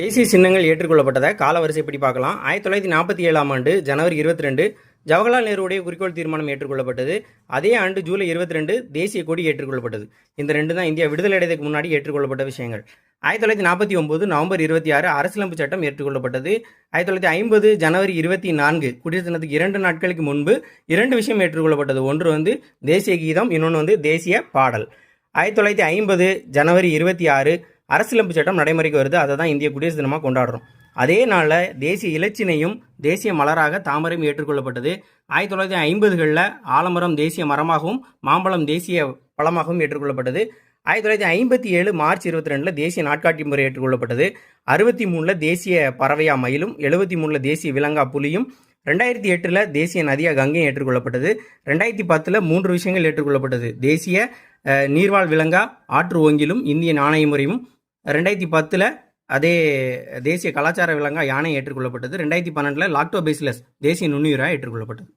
தேசிய சின்னங்கள் ஏற்றுக்கொள்ளப்பட்டதை காலவரிசைப்படி பார்க்கலாம். ஆயிரத்தி தொள்ளாயிரத்தி நாற்பத்தி ஏழாம் ஆண்டு ஜனவரி இருபத்தி ரெண்டு ஜவஹர்லால் நேருடைய குறிக்கோள் தீர்மானம் ஏற்றுக்கொள்ளப்பட்டது. அதே ஆண்டு ஜூலை இருபத்தி ரெண்டு தேசிய கொடி ஏற்றுக்கொள்ளப்பட்டது. இந்த ரெண்டு தான் இந்தியா விடுதலை அடைவதற்கு முன்னாடி ஏற்றுக்கொள்ளப்பட்ட விஷயங்கள். ஆயிரத்தி தொள்ளாயிரத்தி நாற்பத்தி ஒன்பது நவம்பர் இருபத்தி ஆறு அரசியலமைப்பு சட்டம் ஏற்றுக்கொள்ளப்பட்டது. ஆயிரத்தி தொள்ளாயிரத்தி ஐம்பது ஜனவரி இருபத்தி நான்கு குடியரசு தினத்துக்கு இரண்டு நாட்களுக்கு முன்பு இரண்டு விஷயம் ஏற்றுக்கொள்ளப்பட்டது. ஒன்று வந்து தேசிய கீதம் இன்னொன்று வந்து தேசிய பாடல். ஆயிரத்தி தொள்ளாயிரத்தி ஐம்பது ஜனவரி இருபத்தி ஆறு அரசியலமைப்பு சட்டம் நடைமுறைக்கு வருது அதை தான் இந்திய குடியரசு தினமாக கொண்டாடுறோம். அதே நாளில் தேசிய இலச்சினையும் தேசிய மலராக தாமரையும் ஏற்றுக்கொள்ளப்பட்டது. ஆயிரத்தி தொள்ளாயிரத்தி ஐம்பதுகளில் ஆலமரம் தேசிய மரமாகவும் மாம்பழம் தேசிய பழமாகவும் ஏற்றுக்கொள்ளப்பட்டது. ஆயிரத்தி தொள்ளாயிரத்தி ஐம்பத்தி ஏழு மார்ச் இருபத்தி ரெண்டில் தேசிய நாட்காட்டி முறை ஏற்றுக்கொள்ளப்பட்டது. அறுபத்தி மூணில் தேசிய பறவையா மயிலும் எழுபத்தி மூணில் தேசிய விலங்கா புலியும் ரெண்டாயிரத்தி எட்டில் தேசிய நதியா கங்கையும் ஏற்றுக்கொள்ளப்பட்டது. ரெண்டாயிரத்தி பத்தில் மூன்று விஷயங்கள் ஏற்றுக்கொள்ளப்பட்டது. தேசிய நீர்வாழ் விலங்கா ஆற்று ஓங்கிலும் இந்திய நாணய முறையும் ரெண்டாயிரத்தி பத்தில் அதே தேசிய கலாச்சார விலங்காக யானை ஏற்றுக்கொள்ளப்பட்டது. ரெண்டாயிரத்தி பன்னெண்டில் லாக்டோபேசிலஸ் தேசிய நுண்ணுயிராக ஏற்றுக்கொள்ளப்பட்டது.